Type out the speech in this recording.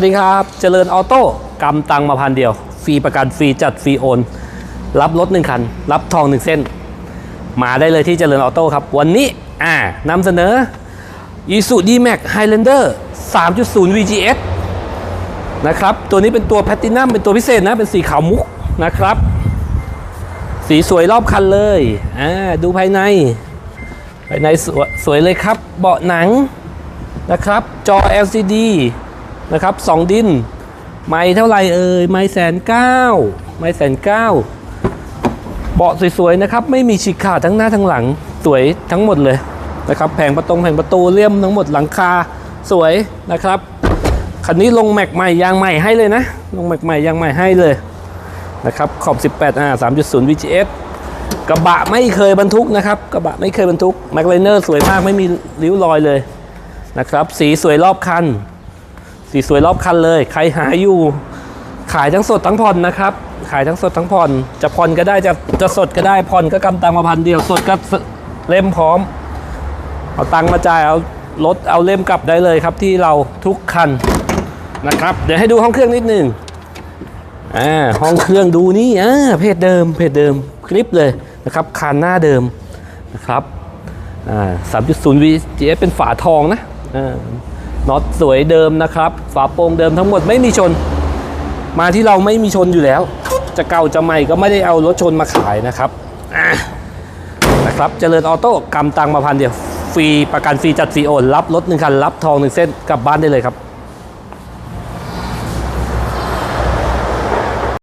วัสดีครับ เจริญออโต้กำตังมาพันเดียว ฟรีประกันฟรีจัดฟรีโอน รับรถหนึ่งคัน รับทองหนึ่งเส้น มาได้เลยที่เจริญออโต้ครับ วันนี้อ่านำเสนอ i s u d m a x Highlander 3.0 VGS นะครับ ตัวนี้เป็นตัวแพ t ตินัมเป็นตัวพิเศษนะ เป็นสีขาวมุกนะครับ สีสวยรอบคันเลยอ่าดูภายใน ภายในสวยสวยเลยครับ เบาะหนังนะครับ จอ LCD นะครับสองดิน ไม่เท่าไหร่เอ่ยไม่แสนเก้าไม่แสนเก้าเบาะสวยๆนะครับ ไม่มีฉีกขาดทั้งหน้าทั้งหลังสวยทั้งหมดเลยนะครับแผงประตงแผงประตูเลี่ยมทั้งหมดหลังคาสวยนะครับคันนี้ลงแม็กใหม่ยางใหม่ให้เลยนะ ลงแม็กใหม่ยางใหม่ให้เลยนะครับขอบ 18 R 3.0 VGS กระบะไม่เคยบรรทุกนะครับ กระบะไม่เคยบรรทุกแม็กไลเนอร์สวยมากไม่มีริ้วรอยเลยนะครับ สีสวยรอบคัน สีสวยรอบคันเลย ใครหาอยู่ ขายทั้งสดทั้งผ่อนนะครับ ขายทั้งสดทั้งผ่อน จะผ่อนก็ได้จะจะสดก็ได้ผ่อนก็กำตังมาพันเดียวสดก็เล่มพร้อม เอาตังค์มาจ่ายเอารถเอาเล่มกลับได้เลยครับที่เราทุกคันนะครับ เดี๋ยวให้ดูห้องเครื่องนิดหนึ่งอ่าห้องเครื่องดูนี่อ่าเพจเดิมเพจเดิมคลิปเลยนะครับคานหน้าเดิมนะครับอ่า3.0 VGS เป็นฝาทองนะอ่า น็อตสวยเดิมนะครับฝาโปร่งเดิมทั้งหมดไม่มีชน มาที่เราไม่มีชนอยู่แล้ว จะเก่าจะใหม่ก็ไม่ได้เอารถชนมาขายนะครับนะครับเจริญออโต้กำตังมาพันเดียวฟรีประกันฟรีจัดฟรีโอนรับรถหนึ่งคันรับทองหนึ่งเส้นกลับบ้านได้เลยครับ